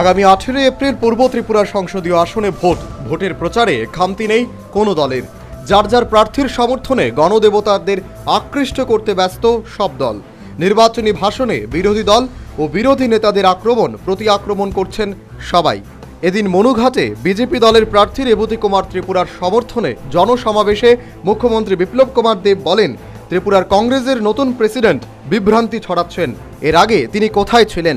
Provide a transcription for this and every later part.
আগামী আঠেরোই এপ্রিল পূর্ব ত্রিপুরা সংসদীয় আসনে ভোট। ভোটের প্রচারে খামতি নেই কোনো দলের। যার যার প্রার্থীর সমর্থনে গণদেবতাদের আকৃষ্ট করতে ব্যস্ত সব দল। নির্বাচনী ভাষণে বিরোধী দল ও বিরোধী নেতাদের আক্রমণ, প্রতি আক্রমণ করছেন সবাই। এদিন মনুঘাটে বিজেপি দলের প্রার্থী রেবতী কুমার ত্রিপুরার সমর্থনে জনসমাবেশে মুখ্যমন্ত্রী বিপ্লব কুমার দেব বলেন, ত্রিপুরার কংগ্রেসের নতুন প্রেসিডেন্ট বিভ্রান্তি ছড়াচ্ছেন। এর আগে তিনি কোথায় ছিলেন?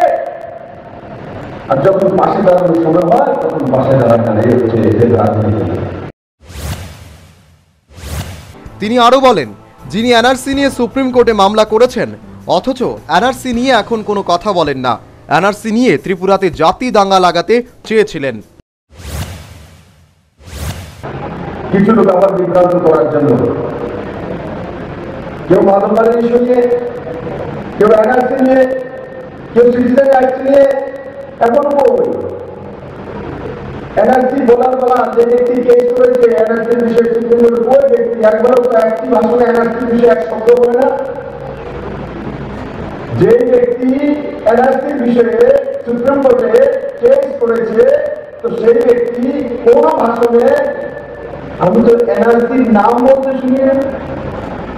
আর যখন পাশে দাঁড়ানোর সময় হয় তখন পাশে দাঁড়ানো হচ্ছে এদের রাজনীতি। তিনি আরও বলেন যিনি এনআরসি নিয়ে সুপ্রিম কোর্টে মামলা করেছেন অথচ এনআরসি নিয়ে এখন কোনো কথা বলেন না। এনআরসি নিয়ে ত্রিপুরাতে জাতি দাঙ্গা লাগাতে চেয়েছিলেন। কিছু লোক আবার বিভ্রান্ত করার জন্য। কেউ ইস্যু নিয়ে কেউ এনআরসি নিয়ে কেউ সিটিজেন অ্যাক্ট নিয়ে এখন কই এনআরসি বলার বলা যে ব্যক্তি কেস করেছে এনআরসি বিষয়ে কোর্টের ওই ব্যক্তি একবারও তো একটি ভাষণে এনআরসি বিষয়ে এক শব্দ না। যে ব্যক্তি এনআরসি বিষয়ে সুপ্রিম কোর্টে কেস করেছে, তো সেই ব্যক্তি কোন ভাষণে, আমি তো এনআরসির নাম বলতে শুনি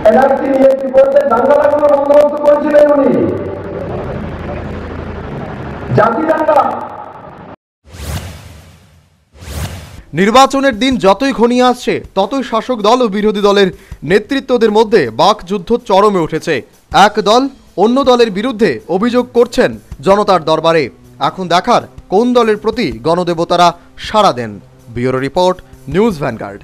এনআরসি নিয়ে ত্রিপুরাতে দাঙ্গা লাগানোর বন্দোবস্ত করেছিলেন নির্বাচনের দিন যতই ঘনিয়ে আসছে, ততই শাসক দল ও বিরোধী দলের নেতৃত্বদের মধ্যে বাক যুদ্ধ চরমে উঠেছে। এক দল অন্য দলের বিরুদ্ধে অভিযোগ করছেন জনতার দরবারে। এখন দেখার কোন দলের প্রতি গণদেবতারা সাড়া দেন। Bureau report, news vanguard.